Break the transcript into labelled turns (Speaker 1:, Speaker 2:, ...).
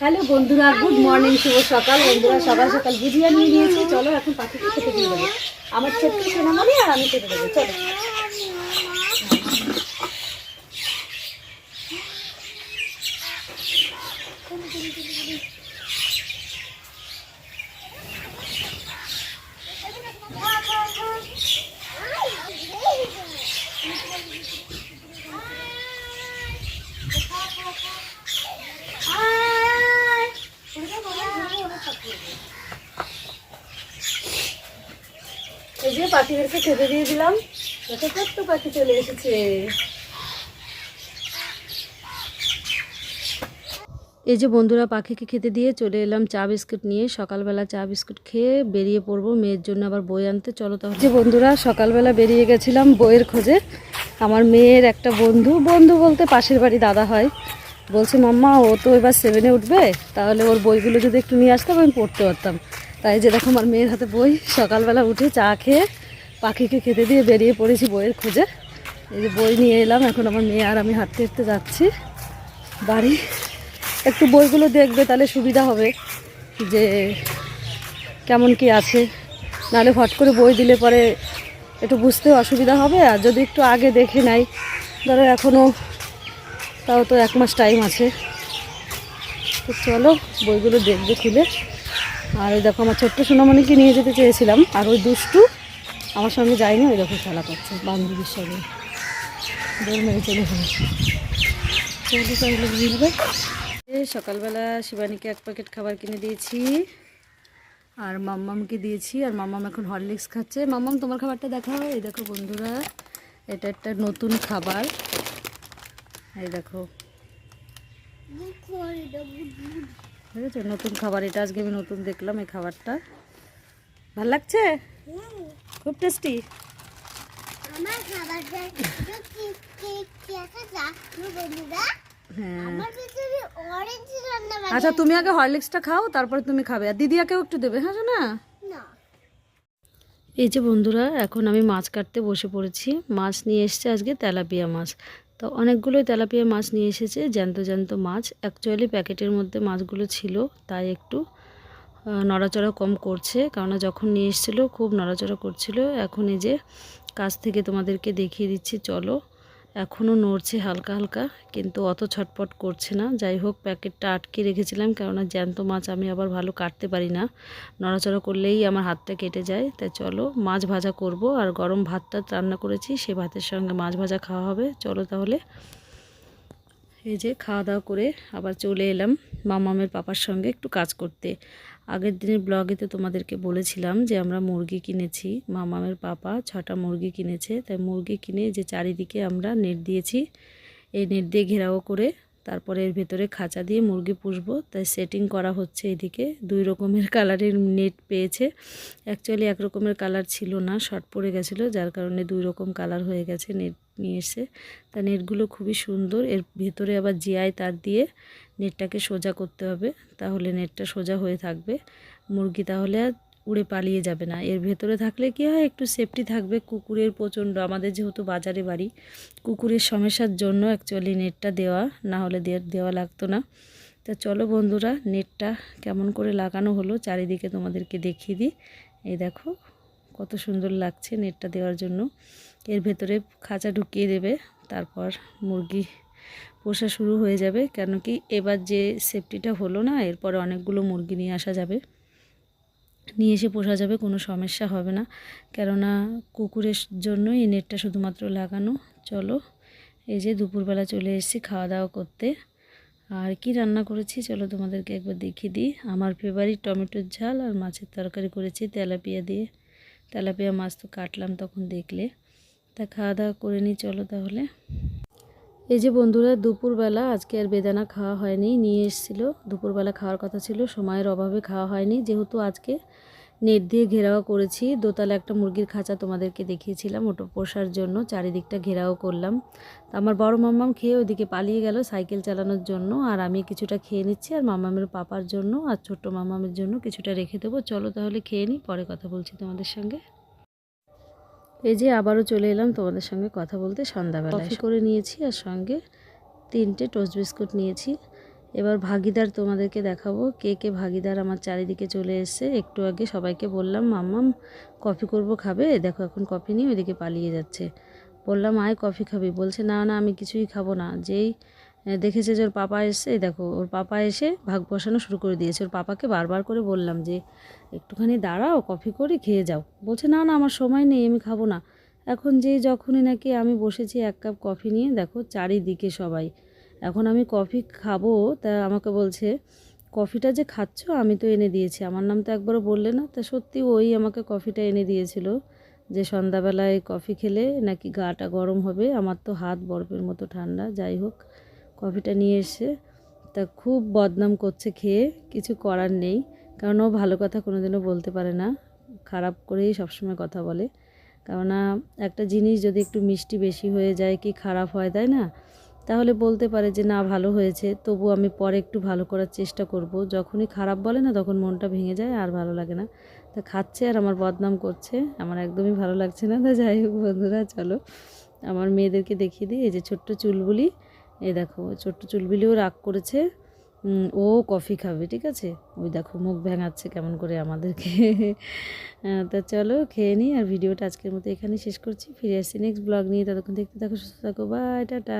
Speaker 1: Hello বন্ধুরা, good morning, শুভ সকাল। বন্ধুরা, সকাল সকাল বুঝিয়ে নিয়ে নিয়েছি। চলো এখন পাখিকে খেতে দিয়ে দেবো আমার ছোট্ট সোনামণি আর আমি খেতে দেবো চলো। এই যে পাখিদেরকে খেতে দিয়ে দিলাম। কত পাখি চলে এসেছে। এই যে বন্ধুরা, পাখিকে খেতে দিয়ে চলে এলাম চা বিস্কুট নিয়ে। সকালবেলা চা বিস্কুট খেয়ে বেরিয়ে পড়ব, মেয়ের জন্য আবার বই আনতে। চলো তাহলে। যে বন্ধুরা, সকালবেলা বেরিয়ে গেছিলাম বইয়ের খোঁজে। আমার মেয়ের একটা বন্ধু বন্ধু বলতে পাশের বাড়ি দাদা হয়। বলছে, মাম্মা, ও তো এবার সেভেনে উঠবে, তাহলে ওর বইগুলো যদি একটু নিয়ে আসতাম আমি পড়তে পারতাম। তাই যে দেখো, আমার মেয়ের হাতে বই, সকালবেলা উঠে চা খেয়ে পাখিকে খেতে দিয়ে বেরিয়ে পড়েছি বইয়ের খোঁজে। এই যে বই নিয়ে এলাম, এখন আমার মেয়ে আর আমি হাঁটতে হাঁটতে যাচ্ছি বাড়ি। একটু বইগুলো দেখবে, তাহলে সুবিধা হবে যে কেমন কি আছে। নাহলে হট করে বই দিলে পরে একটু বুঝতেও অসুবিধা হবে, আর যদি একটু আগে দেখে নেয় ধরো এখনও তাও তো এক মাস টাইম আছে। তো চলো বইগুলো দেখবে খুলে। আর ওই দেখো আমার ছোট্ট সোনামণিকে নিয়ে যেতে চেয়েছিলাম। আর ওই দুষ্টু আমার সঙ্গে যায়নি, ওই দেখো খেলা করছে বান্ধবীর সঙ্গে। দৌড় মেরে চলে গেল। চলো সকালবেলা শিবানীকে এক প্যাকেট খাবার কিনে দিয়েছি। আর মাম্মামকে দিয়েছি। আর মাম্মাম এখন হরলিক্স খাচ্ছে। মাম্মাম, তোমার খাবারটা দেখাও। এই দেখো বন্ধুরা, এটা একটা নতুন খাবার। এই দেখো। দেখেছ? নতুন খাবার এটা। আজকে আমি নতুন দেখলাম এই খাবারটা। ভালো লাগছে? খুব টেস্টি। হ্যাঁ। আচ্ছা তুমি আগে হরলিক্সটা খাও তারপরে তুমি খাবে। আর দিদিয়াকেও একটু দেবে হ্যাঁ না। এই যে বন্ধুরা এখন আমি মাছ কাটতে বসে পড়েছি। মাছ নিয়ে এসেছে আজকে তেলাপিয়া মাছ। তো অনেকগুলোই তেলাপিয়া মাছ নিয়ে এসেছে, জ্যান্ত জ্যান্ত মাছ। অ্যাকচুয়ালি প্যাকেটের মধ্যে মাছগুলো ছিল, তাই একটু নড়াচড়া কম করছে। কেননা যখন নিয়ে এসেছিল, খুব নড়াচড়া করছিল। এখন এই যে, কাছ থেকে তোমাদেরকে দেখিয়ে দিচ্ছি, চলো। এখনও নড়ছে হালকা হালকা, কিন্তু অত ছটপট করছে না। যাই হোক, প্যাকেটটা আটকে রেখেছিলাম, কেননা জ্যান্ত মাছ আমি আবার ভালো কাটতে পারি না। নড়াচড়া করলেই আমার হাতটা কেটে যায়। তাই চলো, মাছ ভাজা করব। আর গরম ভাতটা রান্না করেছি, সে ভাতের সঙ্গে মাছ ভাজা খাওয়া হবে। চলো তাহলে। এই যে খাওয়া দাওয়া করে আবার চলে এলাম মামামের পাপার সঙ্গে একটু কাজ করতে। আগের দিনের ব্লগে তো তোমাদেরকে বলেছিলাম যে আমরা মুরগি কিনেছি, মামামের পাপা ছটা মুরগি কিনেছে। তাই মুরগি কিনে যে চারিদিকে আমরা নেট দিয়েছি। এই নেট দিয়ে ঘেরাও করে তারপরে এর ভেতরে খাঁচা দিয়ে মুরগি পুষবো। তাই সেটিং করা হচ্ছে এদিকে। দুই রকমের কালারের নেট পেয়েছে। অ্যাকচুয়ালি এক রকমের কালার ছিল না শর্ট পড়ে গেছিল, যার কারণে দুই রকম কালার হয়ে গেছে নেট নিয়ে এসে। তা নেটগুলো খুবই সুন্দর। এর ভেতরে আবার জিআই তার দিয়ে নেটটাকে সোজা করতে হবে। তাহলে নেটটা সোজা হয়ে থাকবে। মুরগি তাহলে আর উড়ে পালিয়ে যাবে না। এর ভেতরে থাকলে কি হয়? একটু সেফটি থাকবে। কুকুরের প্রচণ্ড, আমাদের যেহেতু বাজারে বাড়ি, কুকুরের সমস্যার জন্য অ্যাকচুয়ালি নেটটা দেওয়া, না হলে দেওয়া লাগতো না। তা চলো বন্ধুরা নেটটা কেমন করে লাগানো হলো চারিদিকে তোমাদেরকে দেখিয়ে দিই। এই দেখো, কত সুন্দর লাগছে নেটটা দেওয়ার জন্য। এর ভেতরে খাঁচা ঢুকিয়ে দেবে, তারপর মুরগি পোষা শুরু হয়ে যাবে। কেন কি, এবার যে সেফটিটা হলো না, এরপরে অনেকগুলো মুরগি নিয়ে আসা যাবে। নিয়ে এসে পোষা যাবে, কোনো সমস্যা হবে না। কেননা কুকুরের জন্য এই নেটটা শুধুমাত্র লাগানো। চলো, এই যে দুপুরবেলা চলে এসেছি খাওয়া দাওয়া করতে। আর কি রান্না করেছি চলো তোমাদেরকে একবার দেখিয়ে দিই। আমার ফেভারিট টমেটোর ঝাল আর মাছের তরকারি করেছি তেলাপিয়া দিয়ে। তেলাপিয়া মাছ তো কাটলাম তখন দেখলে। তা খাওয়া দাওয়া করে নিই, চলো তাহলে। এই যে বন্ধুরা, দুপুরবেলা আজকে আর বেদানা খাওয়া হয়নি, নিয়ে এসেছিল। দুপুরবেলা খাওয়ার কথা ছিল, সময়ের অভাবে খাওয়া হয়নি। যেহেতু আজকে নেট দিয়ে ঘেরাও করেছি দোতলা একটা মুরগির খাঁচা তোমাদেরকে দেখিয়েছিলাম, ওটা পোষার জন্য চারিদিকটা ঘেরাও করলাম। তা আমার বড় মাম্মাম খেয়ে ওইদিকে পালিয়ে গেল সাইকেল চালানোর জন্য, আর আমি কিছুটা খেয়ে নিচ্ছি, আর মাম্মামের পাপার জন্য আর ছোট্ট মাম্মামের জন্য কিছুটা রেখে দেবো। চলো তাহলে খেয়ে নিই, পরে কথা বলছি তোমাদের সঙ্গে। এই যে আবারও চলে এলাম তোমাদের সঙ্গে কথা বলতে সন্ধ্যাবেলা কফি করে নিয়েছি আর সঙ্গে তিনটে টোস্ট বিস্কুট নিয়েছি। এবার ভাগিদার তোমাদেরকে দেখাবো কে কে ভাগিদার আমার চারিদিকে চলে এসছে। একটু আগে সবাইকে বললাম মাম্মাম কফি করব খাবে? দেখো এখন কফি নিয়ে ওইদিকে পালিয়ে যাচ্ছে। বললাম আয় কফি খাবি। বলছে না না আমি কিছুই খাব না। যেই দেখেছে যে ওর পাপা এই দেখো, ওর পাপা এসে ভাগ বসানো শুরু করে দিয়েছে। ওর পাপাকে বারবার করে বললাম যে, একটুখানি দাঁড়াও, কফি করে খেয়ে যাও। বলছে, না না, আমার সময় নেই, আমি খাব না। এখন যেই যখনই নাকি আমি বসেছি এক কাপ কফি নিয়ে, দেখো, চারিদিকে সবাই। এখন আমি কফি খাব, তা আমাকে বলছে, কফিটা যে খাচ্ছ, আমি তো এনে দিয়েছি। আমার নাম তো একবারও বললে না, তা সত্যি ওই আমাকে কফিটা এনে দিয়েছিল যে, সন্ধ্যাবেলায় কফি খেলে নাকি গাটা গরম হবে, আমার তো হাত বরফের মতো ঠান্ডা, যাই হোক। কফিটা নিয়ে এসে তা খুব বদনাম করছে খেয়ে, কিছু করার নেই। কারণ ও ভালো কথা কোনোদিনও বলতে পারে না, খারাপ করেই সবসময় কথা বলে। কেননা একটা জিনিস যদি একটু মিষ্টি বেশি হয়ে যায় কি খারাপ হয়, তাই না? তাহলে বলতে পারে যে, না, ভালো হয়েছে, তবু আমি পরে একটু ভালো করার চেষ্টা করব। যখনই খারাপ বলে না, তখন মনটা ভেঙে যায় আর ভালো লাগে না। তা খাচ্ছে আর আমার বদনাম করছে, আমার একদমই ভালো লাগছে না। তা যাই হোক বন্ধুরা, চলো। আমার মেয়েদেরকে দেখিয়ে দিই, এই যে ছোট্ট চুলবুলি। এই দেখো, ছোট্ট চুলবিলিও রাগ করেছে। ও কফি খাবে, ঠিক আছে? ওই দেখো, মুখ ভেঙাচ্ছে কেমন করে আমাদেরকে। তা চলো, খেয়ে নিই আর ভিডিওটা আজকের মতো এখানে শেষ করছি। ফিরে আসছি নেক্সট ব্লগ নিয়ে। ততক্ষণ দেখতে থাকো, সুস্থ থাকো। Bye tata.